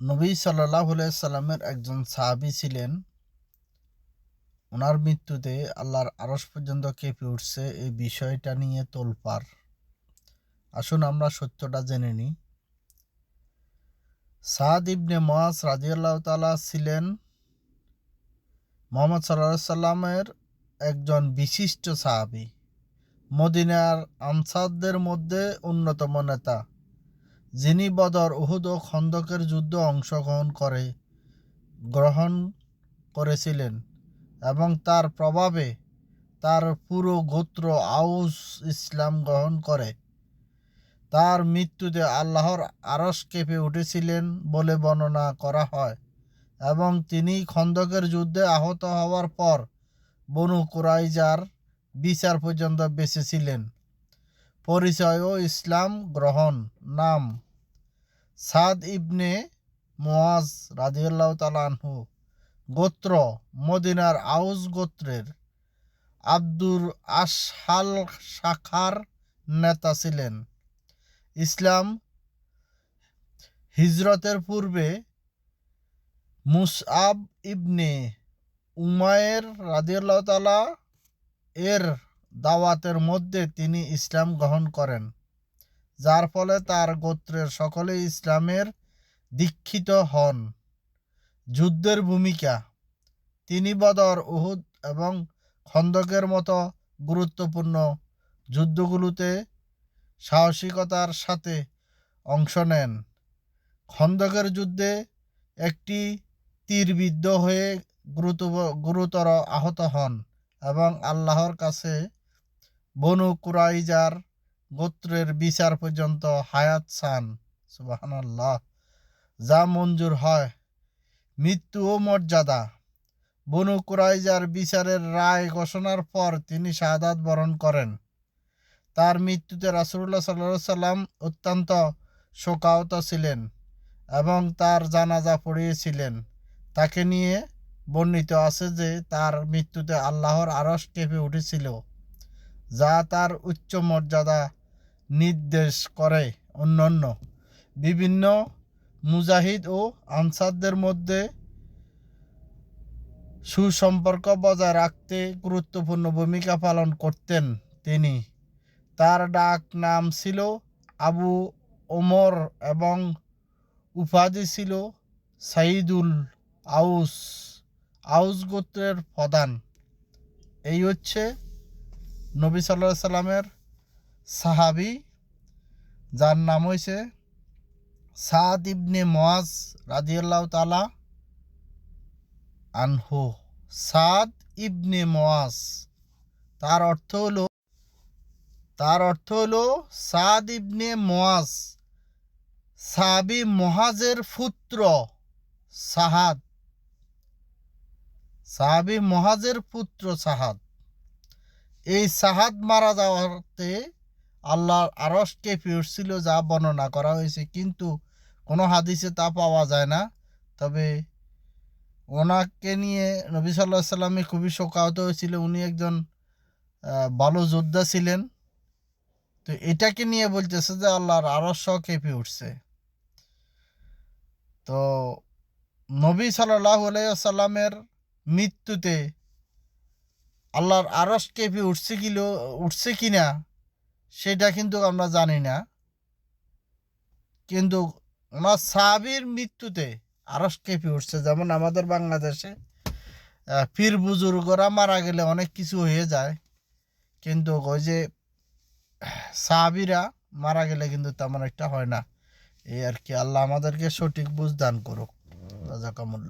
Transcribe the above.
নবী সাল্লাহ সাল্লামের একজন সাহাবি ছিলেন। ওনার মৃত্যুতে আল্লাহর আরস পর্যন্ত কেঁপে উঠছে এই বিষয়টা নিয়ে তোলপার আসুন আমরা সত্যটা জেনে নিই। সাদ ইবনে মোয়াজ রাজিয়াল্লাহ তালা ছিলেন মোহাম্মদ সাল্লাহ সাল্লামের একজন বিশিষ্ট সাহাবি। মদিনার আনসারদের মধ্যে অন্যতম নেতা। যিনি বদর উহুদ ও খন্দকের যুদ্ধে অংশগ্রহণ করে, গ্রহণ করেছিলেন এবং তার প্রভাবে তার পুরো গোত্র আউস ইসলাম গ্রহণ করে। তার মৃত্যুতে আল্লাহর আরস কেঁপে উঠেছিলেন বলে বর্ণনা করা হয় এবং তিনি খন্দকের যুদ্ধে আহত হওয়ার পর বনু কুরাইজার বিচার পর্যন্ত বেঁচেছিলেন। পরিচয় ও ইসলাম গ্রহণ, নাম সাদ ইবনে মোয়াজ রাজিউল্লাহ তালানহু গোত্র মদিনার আউস গোত্রের। আব্দুর আশহাল শাখার নেতা ছিলেন। ইসলাম হিজরতের পূর্বে মুসআব ইবনে উমায়ের রাদিয়াল্লাহ তালা এর দাওয়াতের মধ্যে তিনি ইসলাম গ্রহণ করেন, যার ফলে তার গোত্রের সকলে ইসলামের দীক্ষিত হন। যুদ্ধের ভূমিকা, তিনি বদর, উহুদ এবং খন্দকের মতো গুরুত্বপূর্ণ যুদ্ধগুলোতে সাহসিকতার সাথে অংশ নেন। খন্দকের যুদ্ধে একটি তীরবিদ্ধ হয়ে গুরুতর আহত হন এবং আল্লাহর কাছে বনু কুরাইজার গোত্রের বিচার পর্যন্ত হায়াত সান সুবাহান্লাহ যা মঞ্জুর হয়। মৃত্যু ও মর্যাদা। বনু কুরাইজার বিচারের রায় ঘোষণার পর তিনি শাহাদাত বরণ করেন। তার মৃত্যুতে রাসুল্লাহ সাল্লা সাল্লাম অত্যন্ত শোকাহত ছিলেন এবং তার জানাজা পড়িয়েছিলেন। তাকে নিয়ে বর্ণিত আছে যে তার মৃত্যুতে আল্লাহর আরস কেঁপে উঠেছিল। যা তার উচ্চ মর্যাদা নির্দেশ করে অন্যান্য। বিভিন্ন মুজাহিদ ও আনসারদের মধ্যে সুসম্পর্ক বজায় রাখতে গুরুত্বপূর্ণ ভূমিকা পালন করতেন তিনি। তার ডাক নাম ছিল আবু ওমর এবং উপাধি ছিল সাইদুল আউস। আউস গোত্রের প্রধান। এই হচ্ছে নবী সাল্লাহ সাল্লামের সাহাবি, যার নাম হয়েছে সাদ ইবনে মোয়াজ রাজিয়াল্লাহ তালা আনহু। সাদ ইবনে মোয়াজ তার অর্থ হলো, তার অর্থ হলো সাদ ইবনে মোয়াজ সাবি মহাজের পুত্র সাহাদ। সাহাবি মহাজের পুত্র সাহাদ। এই সাহাদ মারা যাওয়াতে আল্লাহর আরস কেঁপে উঠছিল যা বর্ণনা করা হয়েছে। কিন্তু কোনো হাদিসে তা পাওয়া যায় না। তবে ওনাকে নিয়ে নবী সাল্লাহ সাল্লামে খুবই শোকাহত হয়েছিল। উনি একজন ভালো যোদ্ধা ছিলেন। তো এটাকে নিয়ে বলতেছে যে আল্লাহর আরস কেঁপে উঠছে। তো নবী সাল্লাহ সাল্লামের মৃত্যুতে আল্লাহর আরস কেঁপে উঠছে কিলো, উঠছে কি না সেটা কিন্তু আমরা জানি না। কিন্তু ওনার সাহাবির মৃত্যুতে আরস কেঁপে উঠছে। যেমন আমাদের বাংলাদেশে পীর বুজুর্গরা মারা গেলে অনেক কিছু হয়ে যায়। কিন্তু ওই যে সাহাবিরা মারা গেলে কিন্তু তেমন একটা হয় না। এই আর কি, আল্লাহ আমাদেরকে সঠিক বুঝ দান করুক। রাজাকামুল্লা